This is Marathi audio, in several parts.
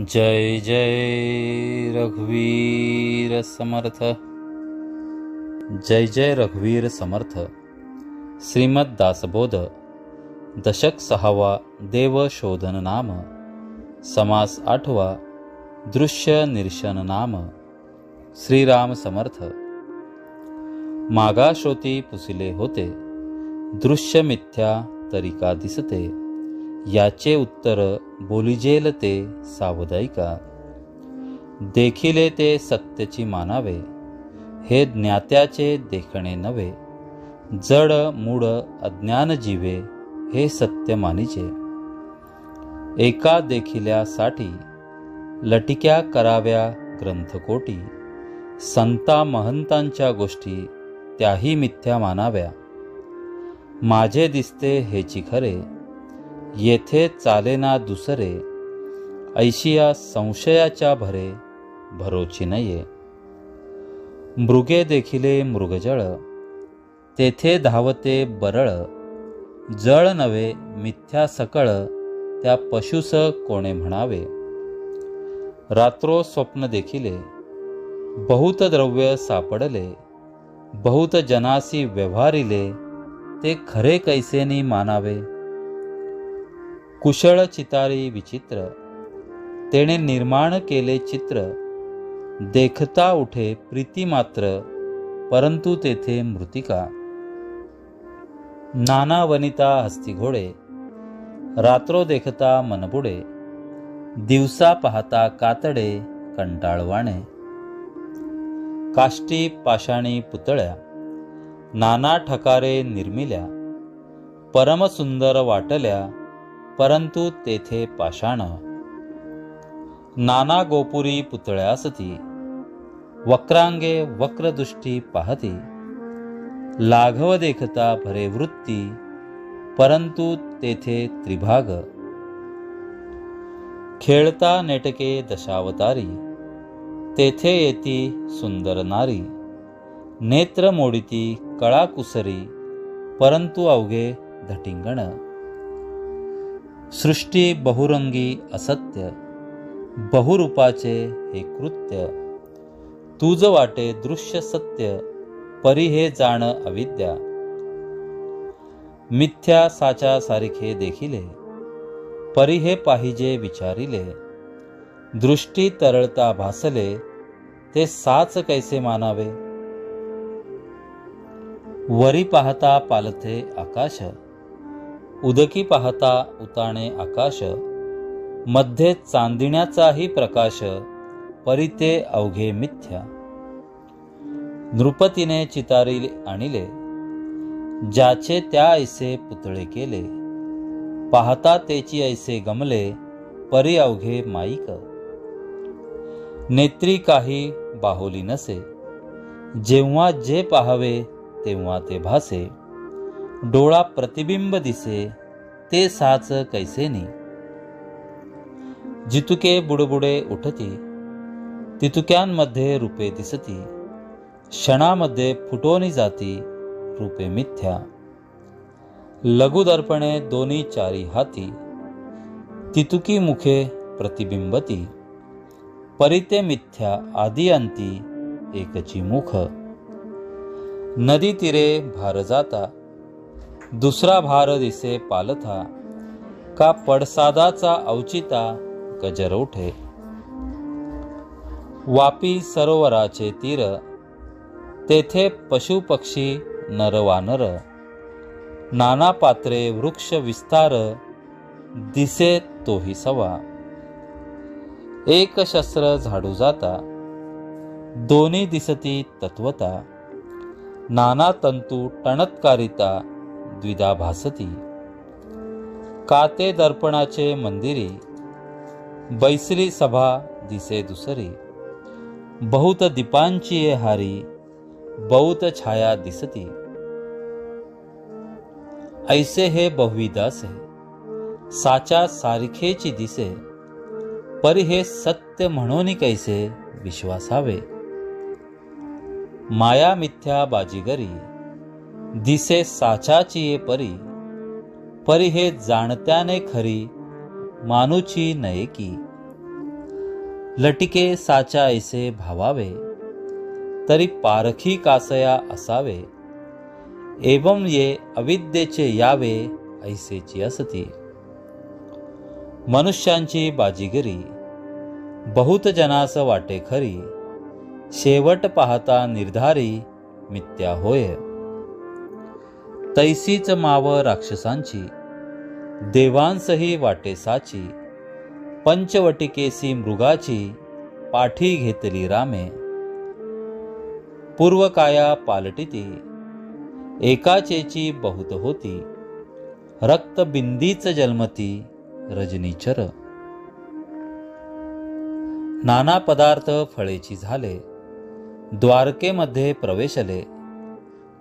जय जय रघुवीर समर्थ। जय जय रघुवीर समर्थ। श्रीमद दासबोध। दशक सहावा देव शोधन नाम। समास आठवा दृश्य निरशन नाम। श्रीराम समर्थ। मागा श्रोती पुसिले होते। दृश्य मिथ्या तरिका दिसते। याचे उत्तर बोलिजेल ते सावधायिका. देखिले ते सत्याची मानावे हे ज्ञात्याचे देखणे नव्हे. जड मूड अज्ञान जीवे हे सत्य मानिचे एका देखिल्यासाठी लटिक्या कराव्या ग्रंथकोटी संता महंतांच्या गोष्टी त्याही मिथ्या मानाव्या. माझे दिसते हेची खरे येथे चालेना दुसरे ऐशिया संशयाच्या भरे भरोची नये. मृगे देखिले मृगजळ तेथे धावते बरळ जळ नवे मिथ्या सकळ त्या पशुस कोणे म्हणावे? रात्रो स्वप्न देखिले बहुत द्रव्य सापडले बहुत जनासी व्यवहारिले ते खरे कैसेनी मानावे? कुशळ चितारी विचित्र तेने निर्माण केले चित्र देखता उठे प्रीती मात्र परंतु तेथे मृतिका. नाना वनिता हस्ती घोडे रात्रो देखता मनबुडे दिवसा पाहता कातडे कंटाळवाणे. काष्टी पाषाणी पुतळ्या नाना ठकारे निर्मिल्या परमसुंदर वाटल्या परंतु तेथे पाषाण. नाना गोपुरी पुतळ्यासती वक्रांगे वक्रदृष्टी पाहती. लाघव देखता भरे वृत्ती. परंतु तेथे त्रिभाग. खेळता नेटके दशावतारी. तेथे येती सुंदर नारी. नेत्र मोडिती कळाकुसरी. परंतु अवघे धटिंगण. सृष्टी बहुरंगी असत्य बहुरूपाचे हे कृत्य. तुज वाटे दृश्य सत्य परी हे जाण अविद्या. मिथ्या साचा सारखे देखिले परी हे पाहिजे विचारिले. दृष्टी तरळता भासले ते साच कैसे मानावे? वरी पाहता पालथे आकाश उदकी पाहता उताणे आकाशमध्ये चांदिण्याचाही प्रकाश परिते अवघे मिथ्या. नृपतीने चितारी आणिले ज्याचे त्या ऐसे पुतळे केले पाहता तेची ऐसे गमले परी अवघे माईक. नेत्री काही बाहुली नसे जेव्हा जे पाहावे तेव्हा ते भासे. डोळा प्रतिबिंब दिसे ते साच कैसेनी जितुके बुडबुडे उठती तितुक्यांमध्ये रूपे दिसती क्षणामध्ये फुटोनी जाती रूपे मिथ्या. लघुदर्पणे दोन्ही चारी हाती तितुकी मुखे प्रतिबिंबती परिते मिथ्या आदी अंती एकची मुख. नदी तीरे भार जाता दुसरा भार दिसे पालथा का पडसादाचा अवचिता गजर उठे. वापी सरोवराचे तीर तेथे पशुपक्षी नरवानर नाना पात्रे वृक्ष विस्तार दिसे तोही सवा. एक शस्त्र झाडू जाता दोन्ही दिसती तत्वता नाना तंतू टणत्कारिता द्विधा भासती. काते दर्पणाचे मंदिरी बैसली सभा दिसे दुसरी. बहुत दीपांची हारी बहुत छाया दिसती. ऐसे हे बहुविदासे साचा सारखेची दिसे परी हे सत्य म्हणून कैसे विश्वासावे. माया मिथ्या बाजीगरी दिसे साचाची परी. परी हे जाणत्याने खरी मानुची नये की. लटिके साचा ऐसे भावावे तरी पारखी कासया असावे. एवं ये अविद्येचे यावे ऐसेची असती. मनुष्यांची बाजीगिरी बहुत जनास वाटे खरी. शेवट पाहता निर्धारी मिथ्या होय. तैसीच माव राक्षसांची देवांसही वाटे साची पंचवटिकेसी मृगाची पाठी घेतली रामे. पूर्वकाया पालटिती एकाचेची बहुत होती रक्तबिंदीच जन्मती रजनीचर नाना पदार्थ फळेची झाले द्वारकेमध्ये प्रवेशले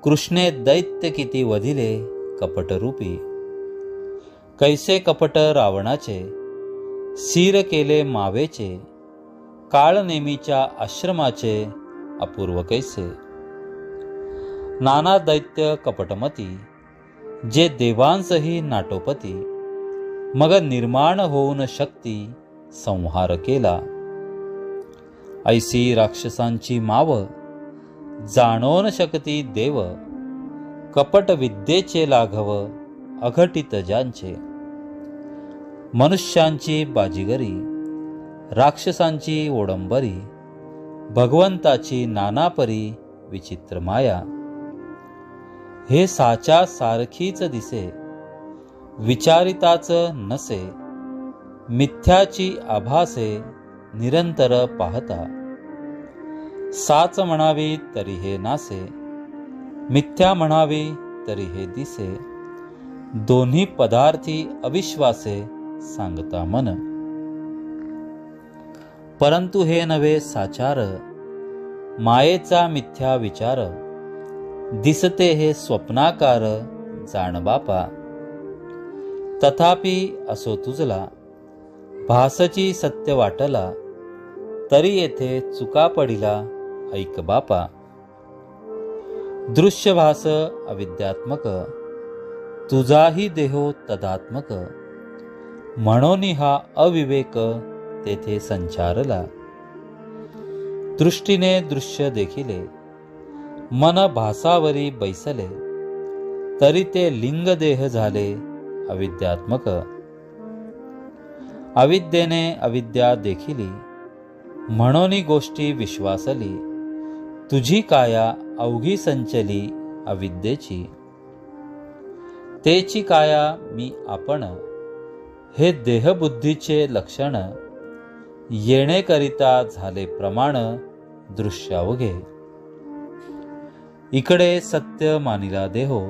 कृष्णे दैत्य किती वधिले कपटरूपी. कैसे कपट रावणाचे सीर केले मावेचे काळ नेमीच्या आश्रमाचे अपूर्व कैसे. नाना दैत्य कपटमती जे देवांसही नाटोपती मग निर्माण होऊन शक्ती संहार केला. ऐसी राक्षसांची माव जाणोन शकती देव कपट विद्येचे लाघव अघटित ज्यांचे. मनुष्यांची बाजीगरी राक्षसांची ओडंबरी भगवंताची नानापरी विचित्र माया. हे साच्या सारखीच दिसे विचारिताच नसे मिथ्याची आभासे निरंतर पाहता. साच म्हणावी तरी हे नासे मिथ्या म्हणावी तरी हे दिसे दोन्ही पदार्थी अविश्वासे सांगता मन. परंतु हे नवे साचार मायेचा मिथ्या विचार दिसते हे स्वप्नाकार जाण बापा तथापि असो तुझला भासची सत्य वाटला तरी येथे चुका पडिला ऐक बापा. दृश्यभास अविद्यात्मक तुझाही देहो तदात्मक. म्हणून हा अविवेक तेथे संचारला. दृष्टीने दृश्य देखिले. मन भासावरी बैसले. तरी ते लिंग देह झाले अविद्यात्मक. अविद्येने अविद्या देखिली. म्हणून गोष्टी विश्वासली. तुझी काया अवघी संचली अविद्येची. तेची काया मी आपण हे देहबुद्धीचे लक्षण येणेकरिता झाले प्रमाण दृश्यावघे. इकडे सत्य मानिला देहो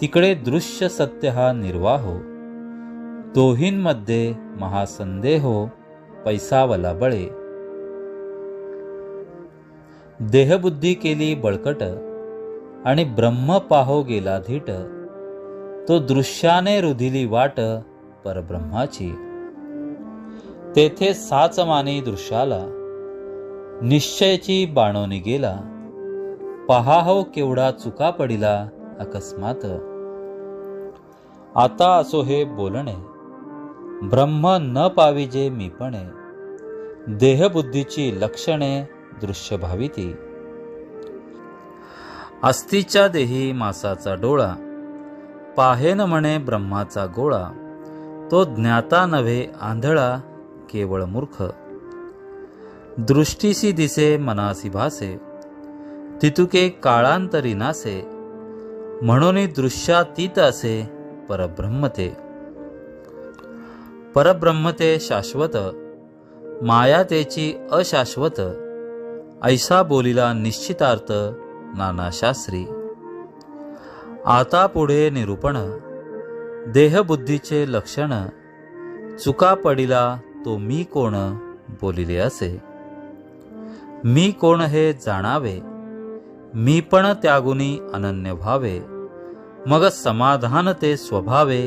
तिकडे दृश्य सत्य हा निर्वाहो. दोहींमध्ये महासंदेहो पैसावला बळे. देहबुद्धी केली बळकट आणि ब्रह्म पाहो गेला धीट तो दृश्याने रुधिली वाट परब्रह्माची. तेथे साच मानी दृश्याला निश्चयची बाणोनी गेला पहा हो केवढा चुका पडिला अकस्मात. आता असो हे बोलणे ब्रह्म न पाविजे मीपणे देहबुद्धीची लक्षणे दृश्य भाविती अस्तीच्या देही मासाचा डोळा पाहेन म्हणे ब्रह्माचा गोळा तो ज्ञाता नव्हे आंधळा केवळ मूर्ख. दृष्टीसी दिसे मनासी भासे तितुके काळांतरी नासे म्हणून दृश्यातीत असे परब्रह्मते. परब्रह्मते शाश्वत मायातेची अशाश्वत ऐसा बोलिला निश्चितार्थ नानाशास्त्री. आता पुढे निरूपण देहबुद्धीचे लक्षण चुका पडिला तो मी कोण बोलिले असे. मी कोण हे जाणावे मी पण त्यागुनी अनन्य व्हावे मग समाधान ते स्वभावे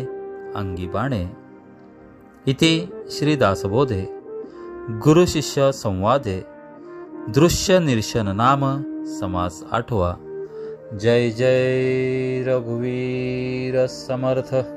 अंगी बाणे इति श्रीदासबोधे गुरुशिष्य संवादे. दृश्य निर्शन नाम समास आठवा। जय जय रघुवीर समर्थ।